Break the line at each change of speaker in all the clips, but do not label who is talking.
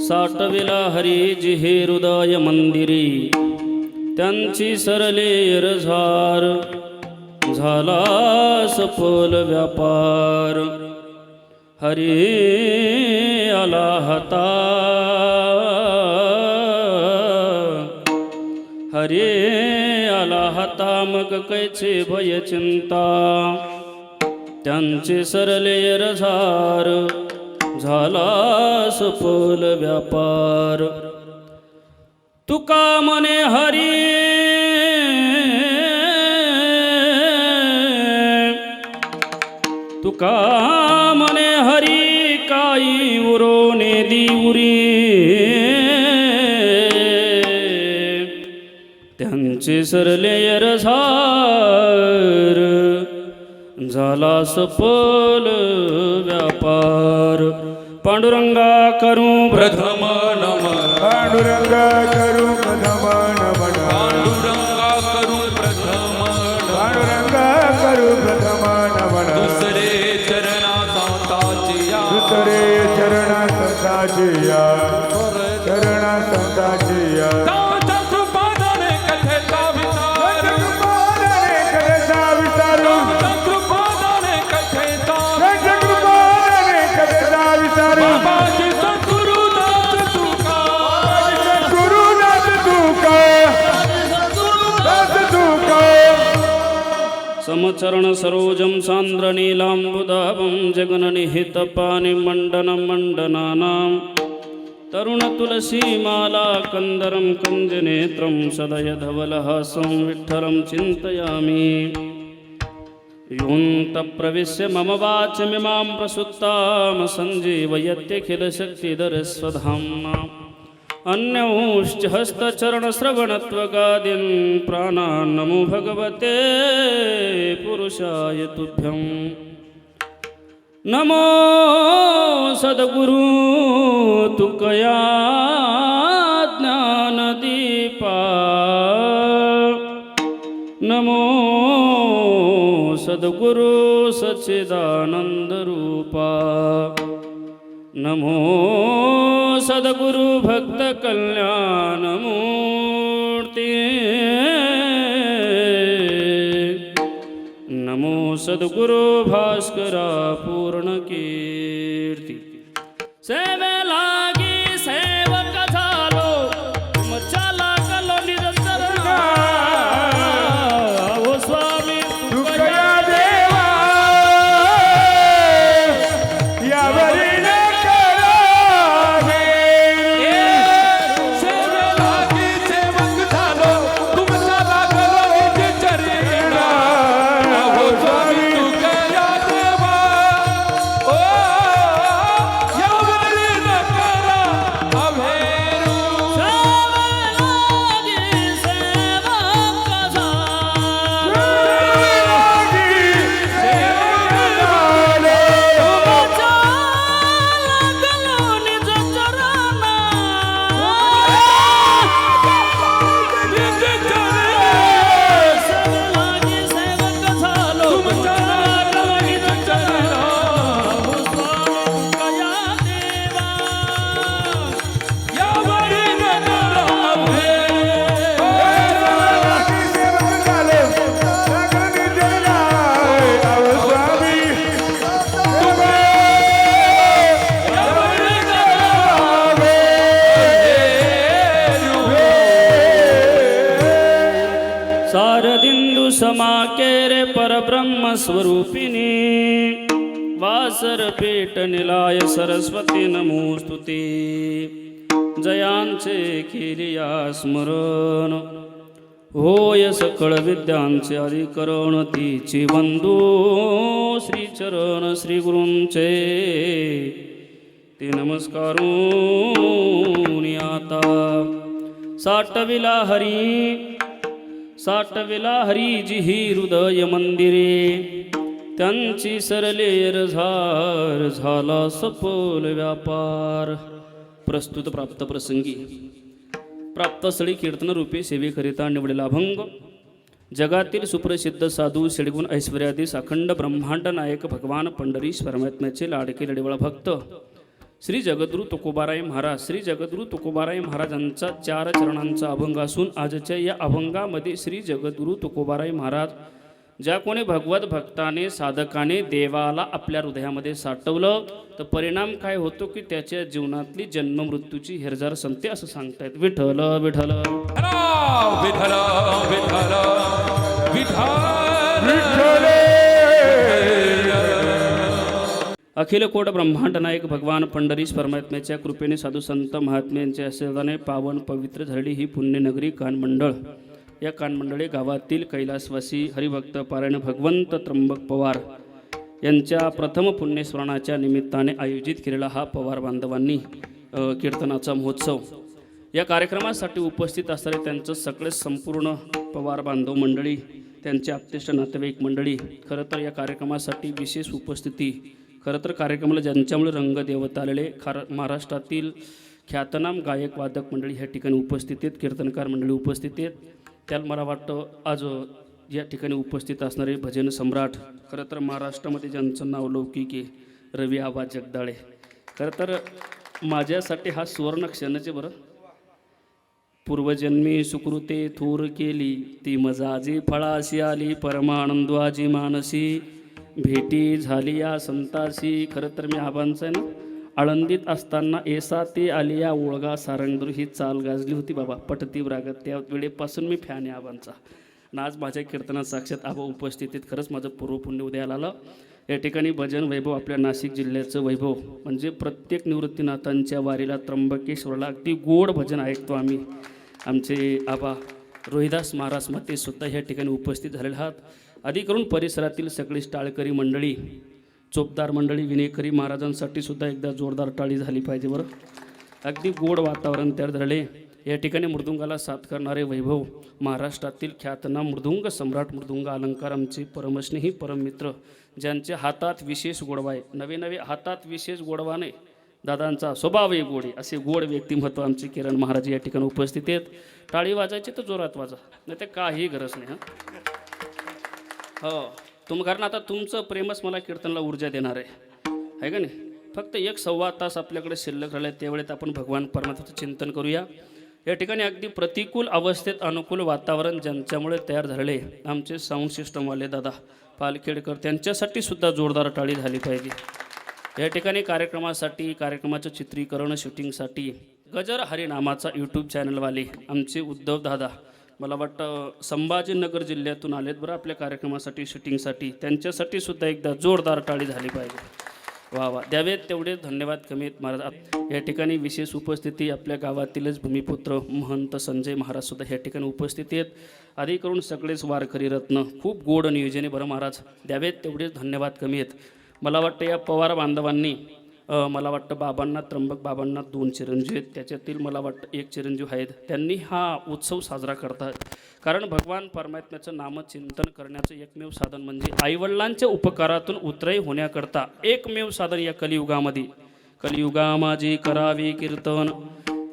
साठविला हरी हे हृदय मंदिरी. त्यांची सरले रझार झाला सफल व्यापार. हरी आला हाता. हरे आला हाता मग कैचे भय चिंता. त्यांचे सरले रझार झाला सफल व्यापार. तुका मने हरी तुका मने हरी काई उरोने दिवरी त्यांचे सरले रसार झाला सफल व्यापार. पांडुरंगा करू
प्रथम नम
पांडुरंग करू प्रथम नमन
पांडुरंगा करू प्रथम नम
पांडुरंग करू प्रथम नमन
दुसरे चरणा संताची
दुसरे चरणा संताची चरणा संताची
समचरण सरोजं सान्द्रनीलाम्बुदाभं जगननिहितपानि मण्डनमण्डनानां तरुणतुलसीमाला कन्दरं कञ्जनेत्रं सदयधवलहासं विठ्ठलं चिन्तयामि। योऽन्तप्रविश्य मम वाचमिमां प्रसुत्तां सञ्जीवयत्यखिलशक्तिधरस्वधाम्ना अन्यौश्च हस्तचरणश्रवणत्वगादीन् प्राणान् नमो भगवते पुरुषाय तुभ्यं नमो सद्गुरु तुकया ज्ञानदीपा। नमो सद्गुरु सच्चिदानन्दरूपा। नमो सद्गुरु भक्त कल्याणमूर्ती नमो सद्गुरु भास्करा पूर्ण कीर्ती शारदिन्दु समाकेरे परब्रह्म स्वरूपिणी वासर पेट निलाय सरस्वती नमोस्तुते। जयांचे केलिया स्मरण। होय सकळ विद्यांचे अधिकरण तिची वंदू श्रीचरण श्री गुरूंचे ते नमस्कारून आता। साठविला हरी। साठविला हरीजी ही हृदय मंदिरे. त्यांची सरले रझार झाला सफल व्यापार. प्रस्तुत प्राप्त प्रसंगी. प्राप्तस्थळी कीर्तन रूपे सेवेकरिता निवडलेला अभंग जगातील सुप्रसिद्ध साधू षडगुण ऐश्वर्याधीश अखंड ब्रह्मांड नायक भगवान पंढरीश परमात्म्याचे लाडके लढीवाळ भक्त. श्री जगद्गुरु तुकोबाराय महाराज श्री जगद्गुरु तुकोबाराय महाराजांचा चार चरणांचा अभंग असून आजच्या या अभंगामध्ये श्री जगद्गुरु तुकोबाराय महाराज ज्या कोणी भगवत भक्ताने साधकाने देवाला आपल्या हृदयामध्ये साठवलं तर परिणाम काय होतो की त्याच्या जीवनातली जन्म मृत्यूची हेरजार संपते असं सांगतायत. विठ्ठल विठ्ठल
विठ्ठल विठ्ठल. विठ्ठले!
अखिल कोट ब्रह्मांड नायक भगवान पंढरीश परमात्म्याच्या कृपेने साधू संत महात्म्यांच्या आशीर्वादाने पावन पवित्र झालेली ही पुण्यनगरी कानमंडळ. या कानमंडळे गावातील कैलासवासी हरिभक्त पारायण भगवंत त्र्यंबक पवार यांच्या प्रथम पुण्यस्मरणाच्या निमित्ताने आयोजित केलेला हा पवार बांधवांनी कीर्तनाचा महोत्सव. या कार्यक्रमासाठी उपस्थित असणारे त्यांचं सगळे संपूर्ण पवार बांधव मंडळी त्यांचे आप्तेष्ट नातेवाईक मंडळी खरं तर या कार्यक्रमासाठी विशेष उपस्थिती खरं तर कार्यक्रमाला ज्यांच्यामुळे रंगदेवता आलेले खार महाराष्ट्रातील ख्यातनाम गायक वादक मंडळी ह्या ठिकाणी उपस्थित आहेत कीर्तनकार मंडळी उपस्थित आहेत. त्याला मला वाटतं आज या ठिकाणी उपस्थित असणारे भजन सम्राट खरं तर महाराष्ट्रामध्ये ज्यांचं नाव लौकिक आहे रवी आबा जगदाळे. खरं तर माझ्यासाठी हा सुवर्ण क्षणाचे बरं. पूर्वजन्मी सुकृते थोर केली ती मजाजी फळाशी आली परमानंदवाजी मानसी. भेटी झाली या संताशी. खरं तर मी आबांचं आहे ना आळंदीत असताना एसा ते आली या ओळगा सारंगदूर ही चाल गाजली होती बाबा. पटती रागत त्या वेळेपासून मी फॅन आहे आबांचा. आणि आज माझ्या कीर्तनात साक्षात आबा उपस्थितीत खरंच माझं पूर्वपुण्य उद्याला आलं. या ठिकाणी भजन वैभव आपल्या नाशिक जिल्ह्याचं वैभव. म्हणजे प्रत्येक निवृत्तीनाथांच्या वारीला त्र्यंबकेश्वरला अगदी गोड भजन ऐकतो आम्ही. आमचे आबा रोहिदास महाराज मते सुद्धा ह्या ठिकाणी उपस्थित झालेले आहात. आधी करून परिसरातील सगळी टाळकरी मंडळी चोपदार मंडळी विनेकरी महाराजांसाठी सुद्धा एकदा जोरदार टाळी झाली पाहिजे बरं. अगदी गोड वातावरण तयार झाले. या ठिकाणी मृदुंगाला साथ करणारे वैभव महाराष्ट्रातील ख्यातना मृदुंग सम्राट मृदुंग अलंकार आमचे परमस्नेही परममित्र ज्यांच्या हातात विशेष गोडवा आहे. नवे नवे हातात विशेष गोडवा नाही दादांचा स्वभाव आहे. गोडे असे गोड व्यक्तिमत्व आमचे किरण महाराज या ठिकाणी उपस्थित आहेत. टाळी वाजायची तर जोरात वाजा नाही तर काही गरज नाही हां. हो. तुम कारण आता तुमचं प्रेमच मला कीर्तनला ऊर्जा देणार आहे. आहे का नाही? फक्त एक सव्वा तास आपल्याकडे शिल्लक राहिले त्यावेळेत आपण भगवान परमात्माचं चिंतन करूया. या ठिकाणी अगदी प्रतिकूल अवस्थेत अनुकूल वातावरण ज्यांच्यामुळे तयार झालेले आमचे साऊंड सिस्टमवाले दादा पालखेडकर त्यांच्यासाठी सुद्धा जोरदार टाळी झाली पाहिजे. या ठिकाणी कार्यक्रमासाठी कार्यक्रमाचं चित्रीकरण शूटिंगसाठी गजर हरिनामाचा यूट्यूब चॅनलवाले आमचे उद्धव दादा मला वाटतं संभाजीनगर जिल्ह्यातून आलेत बरं आपल्या कार्यक्रमासाठी शूटिंगसाठी. त्यांच्यासाठी सुद्धा एकदा जोरदार टाळी झाली पाहिजे. वा वा. द्यावेत तेवढे. धन्यवाद कमी आहेत महाराज या ठिकाणी विशेष उपस्थिती आपल्या गावातीलच भूमिपुत्र महंत संजय महाराज सुद्धा या ठिकाणी उपस्थित आहेत. आधी करून सगळेच वारकरी रत्न खूप गोड नियोजने बरं महाराज. द्यावेत तेवढेच धन्यवाद कमी आहेत मला वाटतं या पवार बांधवांनी मला वाटतं बाबांना त्र्यंबक बाबांना दोन चिरंजीव आहेत. त्याच्यातील मला वाटतं एक चिरंजीव आहेत. त्यांनी हा उत्सव साजरा करतात कारण भगवान परमात्म्याचं नामचिंतन करण्याचं एकमेव साधन म्हणजे आईवडिलांच्या उपकारातून उतरई होण्याकरता एकमेव साधन या कलियुगामध्ये. कलियुगा माझी करावी कीर्तन.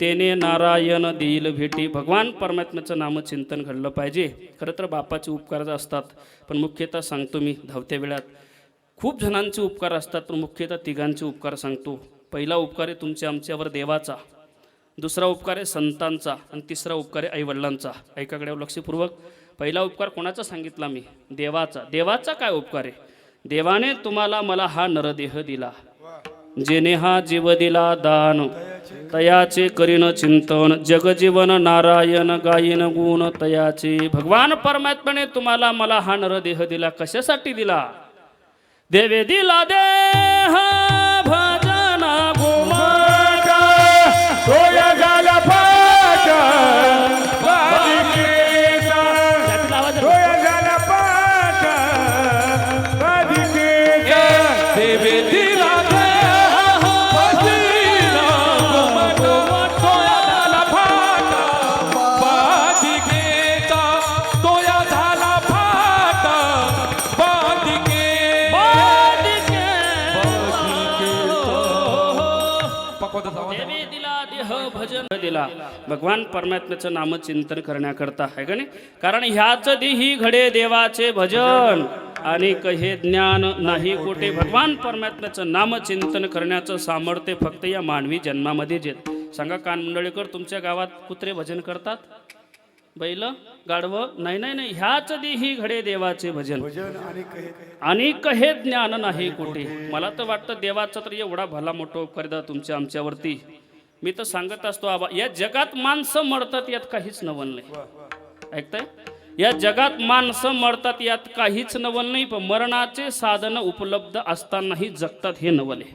तेने नारायण देईल भेटी. भगवान परमात्म्याचं नामचिंतन घडलं पाहिजे. खरं तर बापाचे उपकार असतात पण मुख्यतः सांगतो मी धावत्या वेळात. खूप जणांचे उपकार असतात पण मुख्यतः तिघांचे उपकार सांगतो. पहिला उपकार आहे तुमच्या आमच्यावर देवाचा. दुसरा उपकार आहे संतांचा. आणि तिसरा उपकार आहे आईवडिलांचा. ऐकाकडे लक्षपूर्वक पहिला उपकार कोणाचा सांगितला मी? देवाचा. देवाचा काय उपकार आहे? देवाने तुम्हाला मला हा नरदेह दिला. जेने हा जीव दिला दान. तयाचे करीन चिंतन. जगजीवन नारायण गायन गुण तयाचे. भगवान परमात्म्याने तुम्हाला मला हा नरदेह दिला. कशासाठी दिला? देवे दिला देह भजना केला. भगवान परमात्म्याचं नामचिंतन करण्याकरता आहे का नाही? कारण ह्याच देही घडे देवाचे भजन. आणि हे ज्ञान नाही कुठे. भगवान परमात्म्याचं नामचिंतन करण्याचं सामर्थ्य फक्त या मानवी जन्मामध्येच येत सांगा कान मंडळीकर तुमच्या गावात कुत्रे भजन करतात? बैल गाढवं? नाही नाही नाही. ह्याच देही घडे देवाचे भजन. आणि हे ज्ञान नाही कुठे. मला तर वाटतं देवाचा तर एवढा भला मोठा उपकार तुमच्या आमच्यावरती. मी तर सांगत असतो आबा या जगात माणसं मरतात यात काहीच नवल नाही. ऐकताय? या जगात माणसं मरतात यात काहीच नवल नाही पण मरणाचे साधन उपलब्ध असतानाही जगतात हे नवल आहे.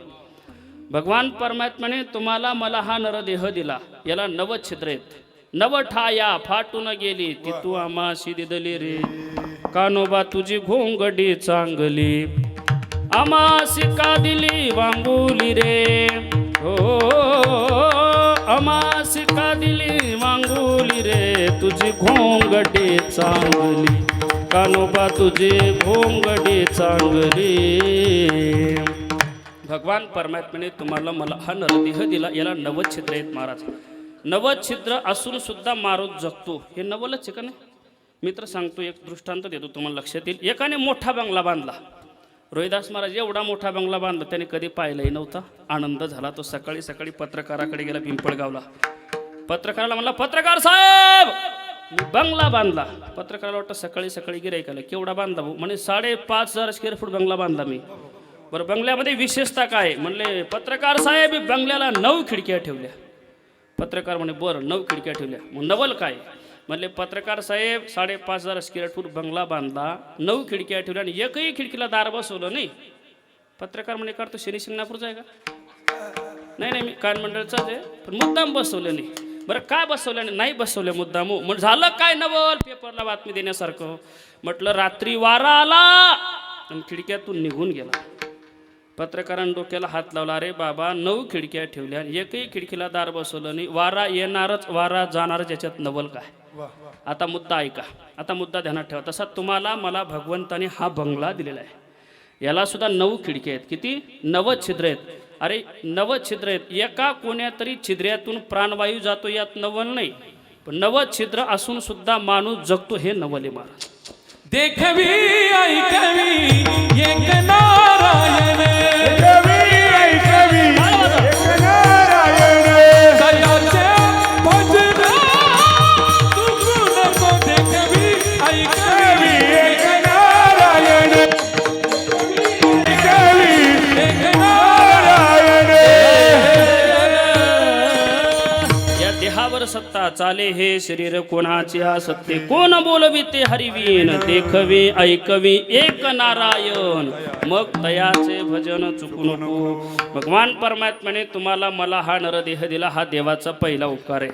भगवान परमात्म्याने तुम्हाला मला हा नरदेह दिला. याला नव छिद्र आहेत. नव ठाया फाटून गेली ती तू आमाशी दिदली रे. कानोबा तुझी घोंगडी चांगली. आमाशी का दिली वांगुली रे? हो आमाशी का दिली मांगुली रे तुझी घोंगडी चांगली. कानोबा तुझी घोंगडी चांगली. भगवान परमात्म्याने तुम्हाला मला हा नरदेह दिला याला नवद छिद्र आहेत महाराज. नवद छिद्र असून सुद्धा मारोत जगतो. हे नवलच आहे का नाही? मी तर सांगतो एक दृष्टांत देतो तुम्हाला लक्षात येईल. एकाने मोठा बंगला बांधला. रोहिदास महाराज एवढा मोठा बंगला बांधला त्याने कधी पाहिलाही नव्हता. आनंद झाला तो सकाळी सकाळी पत्रकाराकडे गेला पिंपळगावला. पत्रकाराला म्हणला पत्रकार साहेब मी बंगला बांधला. पत्रकाराला वाटतं सकाळी सकाळी गिरायकाला केवढा बांधला भाऊ? म्हणे साडेपाच हजार स्क्वेअर फूट बंगला बांधला मी. बरं बंगल्यामध्ये विशेषता काय? म्हणले पत्रकार साहेब बंगल्याला नऊ खिडक्या ठेवल्या. पत्रकार म्हणे बरं नऊ खिडक्या ठेवल्या. मग नवल काय? म्हणले पत्रकार साहेब साडेपाच हजार स्क्वेअर फूट बंगला बांधला नऊ खिडक्या ठेवल्या आणि एकही खिडकीला दार बसवलं नाही. पत्रकार म्हणे करतो शनी शिंगणापूरचा आहे का? नाही नाही मी कानमंडळचाच आहे पण मुद्दाम बसवलं नाही. बरं काय बसवलं नाही बसवलं मुद्दाम. मग झालं काय नवल? पेपरला बातमी देण्यासारखं. म्हटलं रात्री वारा आला आणि खिडक्यातून निघून गेला. पत्रकारांनी डोक्याला हात लावला अरे बाबा नऊ खिडक्या ठेवल्या आणि एकही खिडकीला दार बसवलं नाही. वारा येणारच वारा जाणारच याच्यात नवल काय? आता मुद्दा ऐका. आता मुद्दा ध्यानात ठेवा. तसा तुम्हाला मला भगवंताने हा बंगला दिलेला आहे. याला सुद्धा नऊ खिडक्या आहेत. किती? नव छिद्र आहेत. अरे नव छिद्र आहेत. एका कोण्या तरी छिद्र्यातून प्राणवायू जातो यात नवल नाही. पण नव छिद्र असून सुद्धा माणूस जगतो हे नवले महाराज.
देखवी ऐकवी एक नारायण
कसा चाले हे शरीर कोणाचे हा सत्य? कोण बोलवी ते हरिवीन देखवी ऐकवी एक नारायण. मग दयाचे भजन चुकू नको. भगवान परमात्म्याने तुम्हाला मला हा नरदेह दिला. हा देवाचा पहिला उपकार आहे.